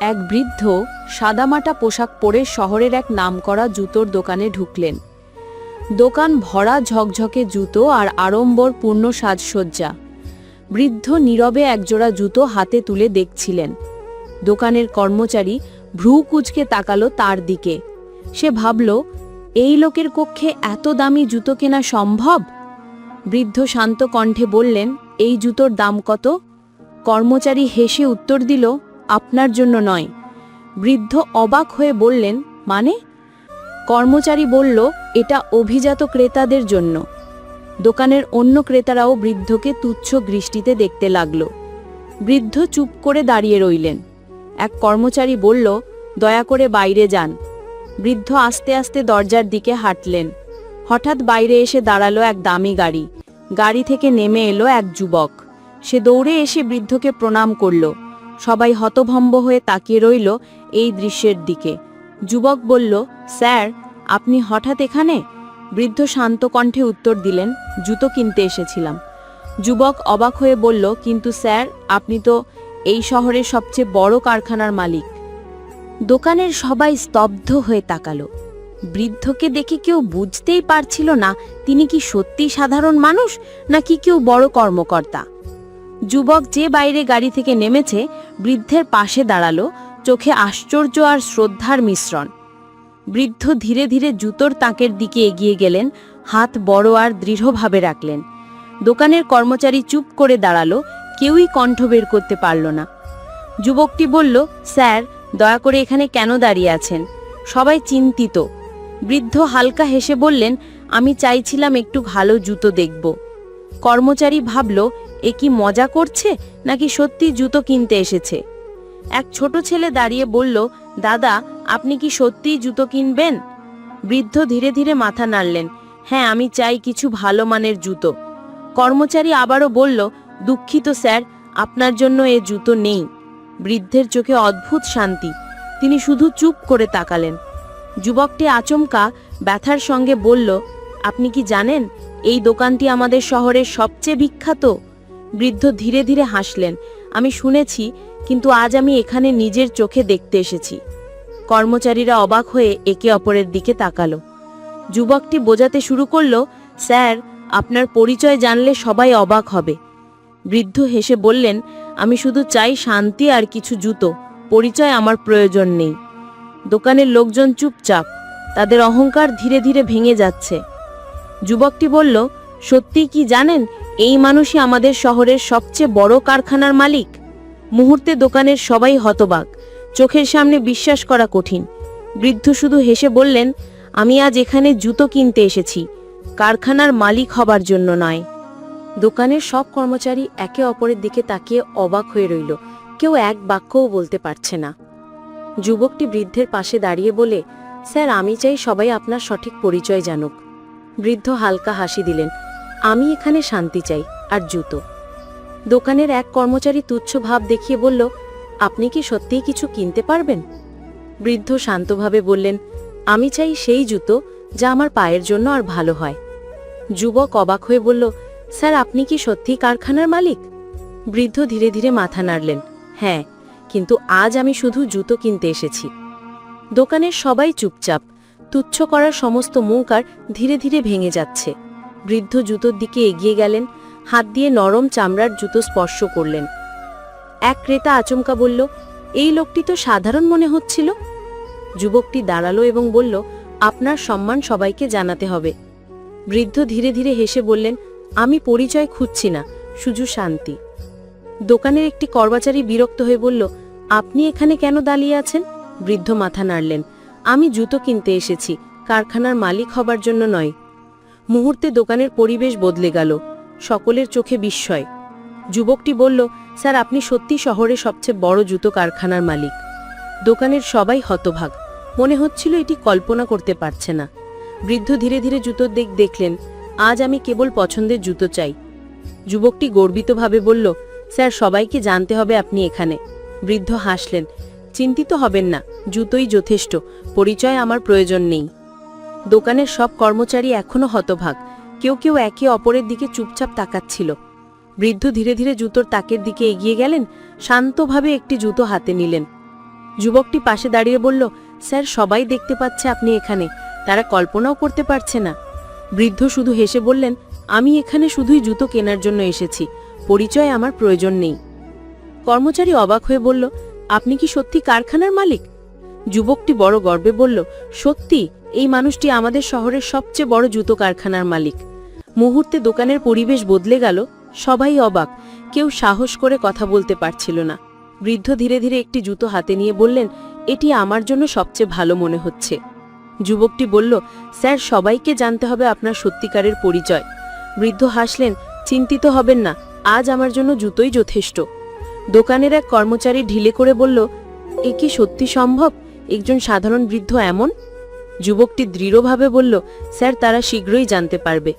এক বৃদ্ধ সাদামাটা পোশাক পরে শহরের এক নামকরা জুতোর দোকানে ঢুকলেন। দোকান ভরা ঝকঝকে জুতো আর আড়ম্বরপূর্ণ সাজসজ্জা। বৃদ্ধ নীরবে একজোড়া জুতো হাতে তুলে দেখছিলেন। দোকানের কর্মচারী ভ্রু কুচকে তাকালো তার দিকে। সে ভাবল, এই লোকের কক্ষে এত দামি জুতো কেনা সম্ভব? বৃদ্ধ শান্ত কণ্ঠে বললেন, এই জুতোর দাম কত? কর্মচারী হেসে উত্তর দিল আপনার জন্য নয়। বৃদ্ধ অবাক হয়ে বললেন মানে? কর্মচারী বলল, এটা অভিজাত ক্রেতাদের জন্য। দোকানের অন্য ক্রেতারাও বৃদ্ধকে তুচ্ছ দৃষ্টিতে দেখতে লাগল। বৃদ্ধ চুপ করে দাঁড়িয়ে রইলেন। এক কর্মচারী বলল, দয়া করে বাইরে যান। বৃদ্ধ আস্তে আস্তে দরজার দিকে হাঁটলেন। হঠাৎ বাইরে এসে দাঁড়াল এক দামি গাড়ি। গাড়ি থেকে নেমে এলো এক যুবক। সে দৌড়ে এসে বৃদ্ধকে প্রণাম করল। সবাই হতভম্ব হয়ে তাকিয়ে রইল এই দৃশ্যের দিকে। যুবক বলল, স্যার, আপনি হঠাৎ এখানে? বৃদ্ধ শান্ত কণ্ঠে উত্তর দিলেন, জুতো কিনতে এসেছিলাম। যুবক অবাক হয়ে বলল, কিন্তু স্যার, আপনি তো এই শহরের সবচেয়ে বড় কারখানার মালিক। দোকানের সবাই স্তব্ধ হয়ে তাকালো। বৃদ্ধকে দেখে কেউ বুঝতেই পারছিল না, তিনি কি সত্যি সাধারণ মানুষ, নাকি কেউ বড় কর্মকর্তা? যুবক যে বাইরে গাড়ি থেকে নেমেছে, বৃদ্ধের পাশে দাঁড়াল, চোখে আশ্চর্য আর শ্রদ্ধার মিশ্রণ। বৃদ্ধ ধীরে ধীরে জুতোর তাকের দিকে এগিয়ে গেলেন, হাত বড় আর দৃঢ়ভাবে রাখলেন। দোকানের কর্মচারী চুপ করে দাঁড়াল, কেউই কণ্ঠ বের করতে পারল না। যুবকটি বলল, স্যার, দয়া করে এখানে কেন দাঁড়িয়ে আছেন? সবাই চিন্তিত। বৃদ্ধ হালকা হেসে বললেন, আমি চাইছিলাম একটু ভালো জুতো দেখব। কর্মচারী ভাবল এ কি মজা করছে নাকি সত্যি জুতো কিনতে এসেছে? এক ছোট ছেলে দাঁড়িয়ে বলল, দাদা, আপনি কি সত্যিই জুতো কিনবেন? বৃদ্ধ ধীরে ধীরে মাথা নাড়লেন হ্যাঁ আমি চাই কিছু ভালো মানের জুতো। কর্মচারী আবারও বলল, দুঃখিত স্যার, আপনার জন্য এ জুতো নেই। বৃদ্ধের চোখে অদ্ভুত শান্তি, তিনি শুধু চুপ করে তাকালেন। যুবকটি আচমকা ব্যথার সঙ্গে বলল, আপনি কি জানেন, এই দোকানটি আমাদের শহরের সবচেয়ে বিখ্যাত? বৃদ্ধ ধীরে ধীরে হাসলেন, আমি শুনেছি, কিন্তু আজ আমি এখানে নিজের চোখে দেখতে এসেছি। কর্মচারীরা অবাক হয়ে একে অপরের দিকে তাকালো। যুবকটি বোঝাতে শুরু করল, স্যার, আপনার পরিচয় জানলে সবাই অবাক হবে। বৃদ্ধ হেসে বললেন, আমি শুধু চাই শান্তি আর কিছু জুতো, পরিচয় আমার প্রয়োজন নেই। দোকানের লোকজন চুপচাপ, তাদের অহংকার ধীরে ধীরে ভেঙে যাচ্ছে। যুবকটি বলল সত্যি কি জানেন, এই মানুষই আমাদের শহরের সবচেয়ে বড় কারখানার মালিক? মুহূর্তে দোকানের সবাই হতবাক, চোখের সামনে বিশ্বাস করা কঠিন। বৃদ্ধ শুধু হেসে বললেন, আমি আজ এখানে জুতো কিনতে এসেছি, কারখানার মালিক হবার জন্য নয়। দোকানের সব কর্মচারী একে অপরের দিকে তাকিয়ে অবাক হয়ে রইল, কেউ এক বাক্যও বলতে পারছে না। যুবকটি বৃদ্ধের পাশে দাঁড়িয়ে বলে, স্যার, আমি চাই সবাই আপনার সঠিক পরিচয় জানুক। বৃদ্ধ হালকা হাসি দিলেন আমি এখানে শান্তি চাই, আর জুতো। দোকানের এক কর্মচারী তুচ্ছ ভাব দেখিয়ে বলল, আপনি কি সত্যিই কিছু কিনতে পারবেন? বৃদ্ধ শান্তভাবে বললেন, আমি চাই সেই জুতো যা আমার পায়ের জন্য আর ভালো হয়। যুবক অবাক হয়ে বলল, স্যার, আপনি কি সত্যি কারখানার মালিক? বৃদ্ধ ধীরে ধীরে মাথা নাড়লেন হ্যাঁ কিন্তু আজ আমি শুধু জুতো কিনতে এসেছি। দোকানের সবাই চুপচাপ, তুচ্ছ করার সমস্ত মুখ আর ধীরে ধীরে ভেঙে যাচ্ছে। বৃদ্ধ জুতোর দিকে এগিয়ে গেলেন, হাত দিয়ে নরম চামড়ার জুতো স্পর্শ করলেন। এক ক্রেতা আচমকা বলল, এই লোকটি তো সাধারণ মনে হচ্ছিল। যুবকটি দাঁড়াল এবং বলল, আপনার সম্মান সবাইকে জানাতে হবে। বৃদ্ধ ধীরে ধীরে হেসে বললেন, আমি পরিচয় খুঁজছি না, শুধু শান্তি। দোকানের একটি কর্মচারী বিরক্ত হয়ে বলল, আপনি এখানে কেন দাঁড়িয়ে আছেন? বৃদ্ধ মাথা নাড়লেন, আমি জুতো কিনতে এসেছি, কারখানার মালিক হবার জন্য নয়। মুহূর্তে দোকানের পরিবেশ বদলে গেল। সকলের চোখে বিস্ময়। যুবকটি বলল, স্যার, আপনি সত্যি শহরে সবচেয়ে বড় জুতো কারখানার মালিক। দোকানের সবাই হতভাগ। মনে হচ্ছিল এটি কল্পনা করতে পারছে না। বৃদ্ধ ধীরে ধীরে জুতোর দিক দেখলেন, আজ আমি কেবল পছন্দের জুতো চাই। যুবকটি গর্বিতভাবে বলল, স্যার, সবাইকে জানতে হবে আপনি এখানে। বৃদ্ধ হাসলেন, চিন্তিত হবেন না, জুতোই যথেষ্ট। পরিচয় আমার প্রয়োজন নেই। দোকানের সব কর্মচারী এখনও হতভাগ। কেউ কেউ একে অপরের দিকে চুপচাপ তাকাচ্ছিল। বৃদ্ধ ধীরে ধীরে জুতোর তাকের দিকে এগিয়ে গেলেন, শান্তভাবে একটি জুতো হাতে নিলেন। যুবকটি পাশে দাঁড়িয়ে বলল, স্যার, সবাই দেখতে পাচ্ছে আপনি এখানে। তারা কল্পনাও করতে পারছে না। বৃদ্ধ শুধু হেসে বললেন, আমি এখানে শুধুই জুতো কেনার জন্য এসেছি। পরিচয় আমার প্রয়োজন নেই। কর্মচারী অবাক হয়ে বলল, আপনি কি সত্যি কারখানার মালিক? যুবকটি বড় গর্বে বলল, সত্যি এই মানুষটি আমাদের শহরের সবচেয়ে বড় জুতো কারখানার মালিক। মুহূর্তে দোকানের পরিবেশ বদলে গেল, সবাই অবাক, কেউ সাহস করে কথা বলতে পারছিল না। বৃদ্ধ ধীরে ধীরে একটি জুতো হাতে নিয়ে বললেন, এটি আমার জন্য সবচেয়ে ভালো মনে হচ্ছে। যুবকটি বলল, স্যার, সবাইকে জানতে হবে আপনার সত্যিকারের পরিচয়। বৃদ্ধ হাসলেন, চিন্তিত হবেন না, আজ আমার জন্য জুতোই যথেষ্ট। দোকানের এক কর্মচারী ঢিলে করে বলল, এ কি সত্যি সম্ভব? একজন সাধারণ বৃদ্ধ এমন? যুবকটি দৃঢ়ভাবে বলল, স্যার, তারা শীঘ্রই জানতে পারবে।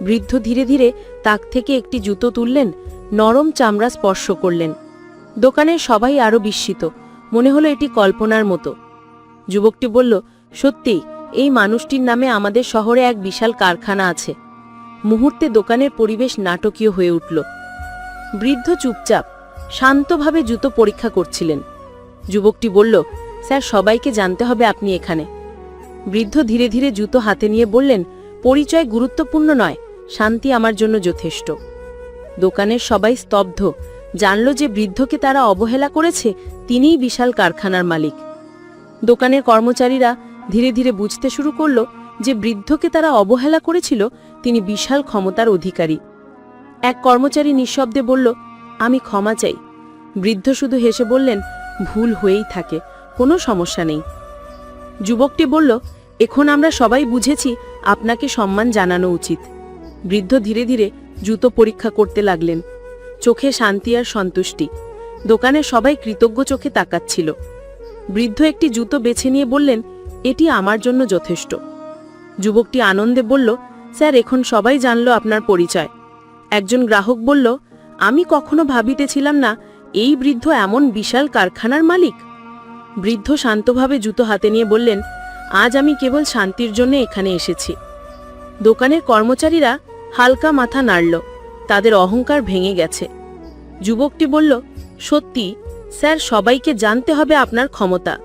বৃদ্ধ ধীরে ধীরে তাক থেকে একটি জুতো তুললেন, নরম চামড়া স্পর্শ করলেন। দোকানের সবাই আরও বিস্মিত, মনে হলো এটি কল্পনার মতো। যুবকটি বলল, সত্যি, এই মানুষটির নামে আমাদের শহরে এক বিশাল কারখানা আছে। মুহূর্তে দোকানের পরিবেশ নাটকীয় হয়ে উঠল। বৃদ্ধ চুপচাপ, শান্তভাবে জুতো পরীক্ষা করছিলেন। যুবকটি বলল, স্যার, সবাইকে জানতে হবে আপনি এখানে। বৃদ্ধ ধীরে ধীরে জুতো হাতে নিয়ে বললেন, পরিচয় গুরুত্বপূর্ণ নয়, শান্তি আমার জন্য যথেষ্ট। দোকানের সবাই স্তব্ধ। জানল যে বৃদ্ধকে তারা অবহেলা করেছে, তিনিই বিশাল কারখানার মালিক। দোকানের কর্মচারীরা ধীরে ধীরে বুঝতে শুরু করল যে বৃদ্ধকে তারা অবহেলা করেছিল, তিনি বিশাল ক্ষমতার অধিকারী। এক কর্মচারী নিঃশব্দে বলল, আমি ক্ষমা চাই। বৃদ্ধ শুধু হেসে বললেন, ভুল হয়েই থাকে, কোনো সমস্যা নেই। যুবকটি বলল, এখন আমরা সবাই বুঝেছি আপনাকে সম্মান জানানো উচিত। বৃদ্ধ ধীরে ধীরে জুতো পরীক্ষা করতে লাগলেন। চোখে শান্তি আর সন্তুষ্টি। দোকানে সবাই কৃতজ্ঞ চোখে তাকাচ্ছিল। বৃদ্ধ একটি জুতো বেছে নিয়ে বললেন, এটি আমার জন্য যথেষ্ট। যুবকটি আনন্দে বলল, স্যার, এখন সবাই জানল আপনার পরিচয়। একজন গ্রাহক বলল, আমি কখনো ভাবিতেছিলাম না, এই বৃদ্ধ এমন বিশাল কারখানার মালিক? বৃদ্ধ শান্তভাবে জুতো হাতে নিয়ে বললেন, আজ আমি কেবল শান্তির জন্য এখানে এসেছি। দোকানের কর্মচারীরা হালকা মাথা নাড়ল। তাদের অহংকার ভেঙে গেছে। যুবকটি বলল, সত্যি, স্যার, সবাইকে জানতে হবে আপনার ক্ষমতা।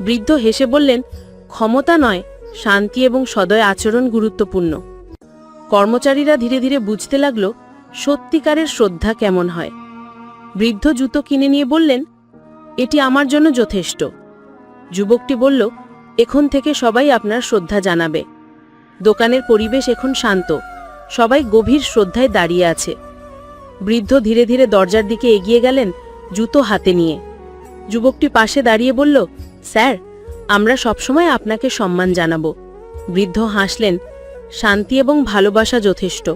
বৃদ্ধ হেসে বললেন, ক্ষমতা নয়, শান্তি এবং সদয় আচরণ গুরুত্বপূর্ণ। কর্মচারীরা ধীরে ধীরে বুঝতে লাগল, সত্যিকারের শ্রদ্ধা কেমন হয়? বৃদ্ধ জুতো কিনে নিয়ে বললেন এটি আমার জন্য যথেষ্ট। যুবকটি বলল, এখন থেকে সবাই আপনার শ্রদ্ধা জানাবে। দোকানের পরিবেশ এখন শান্ত। সবাই গভীর শ্রদ্ধায় দাঁড়িয়ে আছে। বৃদ্ধ ধীরে ধীরে দরজার দিকে এগিয়ে গেলেন জুতো হাতে নিয়ে। যুবকটি পাশে দাঁড়িয়ে বলল, স্যার, আমরা সবসময় আপনাকে সম্মান জানাব। বৃদ্ধ হাসলেন, শান্তি এবং ভালোবাসা যথেষ্ট,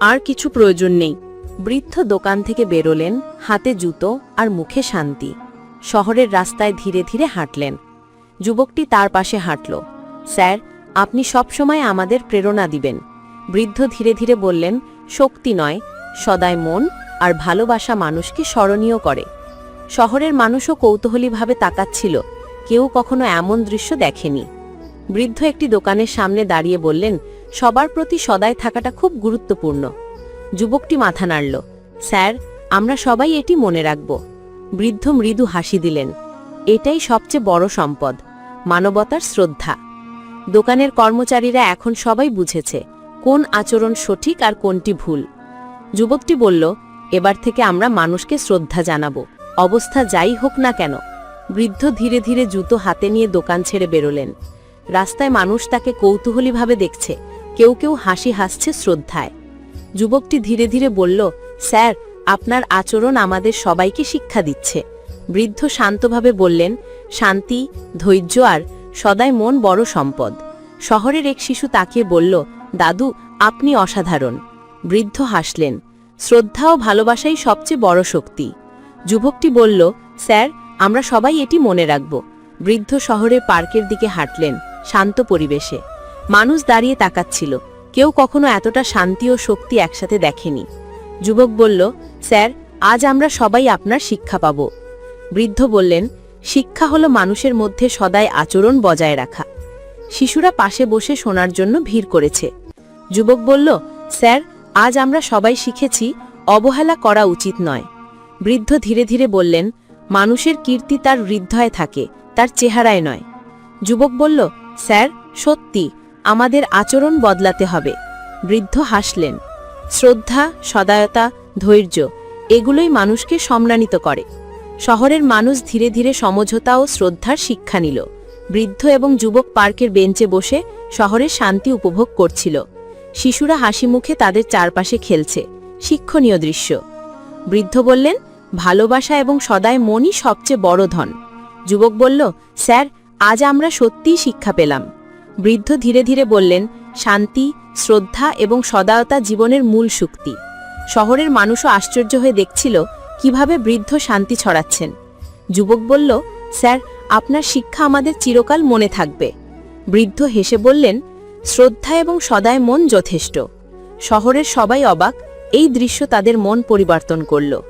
আর কিছু প্রয়োজন নেই। বৃদ্ধ দোকান থেকে বেরোলেন, হাতে জুতো আর মুখে শান্তি। শহরের রাস্তায় ধীরে ধীরে হাঁটলেন। যুবকটি তার পাশে হাঁটল। স্যার, আপনি সবসময় আমাদের প্রেরণা দিবেন। বৃদ্ধ ধীরে ধীরে বললেন, শক্তি নয় সদায় মন আর ভালোবাসা মানুষকে স্মরণীয় করে। শহরের মানুষও কৌতূহলীভাবে তাকাচ্ছিল, কেউ কখনো এমন দৃশ্য দেখেনি। বৃদ্ধ একটি দোকানের সামনে দাঁড়িয়ে বললেন, সবার প্রতি সদায় থাকাটা খুব গুরুত্বপূর্ণ। যুবকটি মাথা নাড়ল, স্যার, আমরা সবাই এটি মনে রাখব। বৃদ্ধ মৃদু হাসি দিলেন। এটাই সবচেয়ে বড় সম্পদ, মানবতার শ্রদ্ধা। দোকানের কর্মচারীরা এখন সবাই বুঝেছে কোন আচরণ সঠিক আর কোনটি ভুল। যুবকটি বলল, এবার থেকে আমরা মানুষকে শ্রদ্ধা জানাব, অবস্থা যাই হোক না কেন। বৃদ্ধ ধীরে ধীরে জুতো হাতে নিয়ে দোকান ছেড়ে বেরোলেন। রাস্তায় মানুষ তাকে কৌতূহলীভাবে দেখছে, কেউ কেউ হাসি হাসছে শ্রদ্ধায়। যুবকটি ধীরে ধীরে বলল, স্যার আপনার আচরণ আমাদের সবাইকে শিক্ষা দিচ্ছে। বৃদ্ধ শান্তভাবে বললেন, শান্তি, ধৈর্য আর সদাই মন বড় সম্পদ। শহরের এক শিশু তাকে বলল, দাদু, আপনি অসাধারণ। বৃদ্ধ হাসলেন, শ্রদ্ধা ও ভালোবাসাই সবচেয়ে বড় শক্তি। যুবকটি বলল, স্যার, আমরা সবাই এটি মনে রাখব। বৃদ্ধ শহরের পার্কের দিকে হাঁটলেন, শান্ত পরিবেশে। মানুষ দাঁড়িয়ে তাকাচ্ছিল, কেউ কখনো এতটা শান্তি ও শক্তি একসাথে দেখেনি। যুবক বলল, স্যার, আজ আমরা সবাই আপনার শিক্ষা পাব। বৃদ্ধ বললেন, শিক্ষা হলো মানুষের মধ্যে সদায় আচরণ বজায় রাখা। শিশুরা পাশে বসে শোনার জন্য ভিড় করেছে। যুবক বলল, স্যার, আজ আমরা সবাই শিখেছি, অবহেলা করা উচিত নয়। বৃদ্ধ ধীরে ধীরে বললেন, মানুষের কীর্তি তার হৃদয়ে থাকে, তার চেহারায় নয়। যুবক বলল, স্যার, সত্যি, আমাদের আচরণ বদলাতে হবে। বৃদ্ধ হাসলেন শ্রদ্ধা, সদায়তা, ধৈর্য, এগুলোই মানুষকে সম্মানিত করে। শহরের মানুষ ধীরে ধীরে সমঝোতা ও শ্রদ্ধার শিক্ষা নিল। বৃদ্ধ এবং যুবক পার্কের বেঞ্চে বসে শহরের শান্তি উপভোগ করছিল। শিশুরা হাসি মুখে তাদের চারপাশে খেলছে। শিক্ষণীয় দৃশ্য। বৃদ্ধ বললেন, ভালোবাসা এবং সদায় মনই সবচেয়ে বড় ধন। যুবক বলল, স্যার, আজ আমরা সত্যিই শিক্ষা পেলাম। বৃদ্ধ ধীরে ধীরে বললেন, শান্তি, শ্রদ্ধা এবং সদায়তা জীবনের মূল শক্তি। শহরের মানুষও আশ্চর্য হয়ে দেখছিল কীভাবে বৃদ্ধ শান্তি ছড়াচ্ছেন। যুবক বলল, স্যার, আপনার শিক্ষা আমাদের চিরকাল মনে থাকবে। বৃদ্ধ হেসে বললেন, শ্রদ্ধা এবং সদায় মন যথেষ্ট। শহরের সবাই অবাক, এই দৃশ্য তাদের মন পরিবর্তন করল।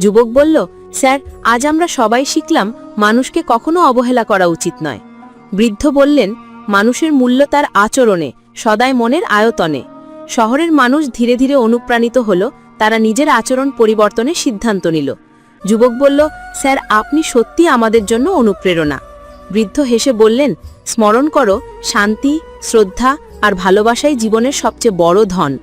যুবক বলল, স্যার, আজ আমরা সবাই শিখলাম মানুষকে কখনো অবহেলা করা উচিত নয়। বৃদ্ধ বললেন মানুষের মূল্য তার আচরণে সদায় মনের আয়তনে। শহরের মানুষ ধীরে ধীরে অনুপ্রাণিত হল, তারা নিজের আচরণ পরিবর্তনের সিদ্ধান্ত নিল। যুবক বলল, স্যার, আপনি সত্যি আমাদের জন্য অনুপ্রেরণা। বৃদ্ধ হেসে বললেন, স্মরণ করো, শান্তি, শ্রদ্ধা আর ভালোবাসাই জীবনের সবচেয়ে বড় ধন।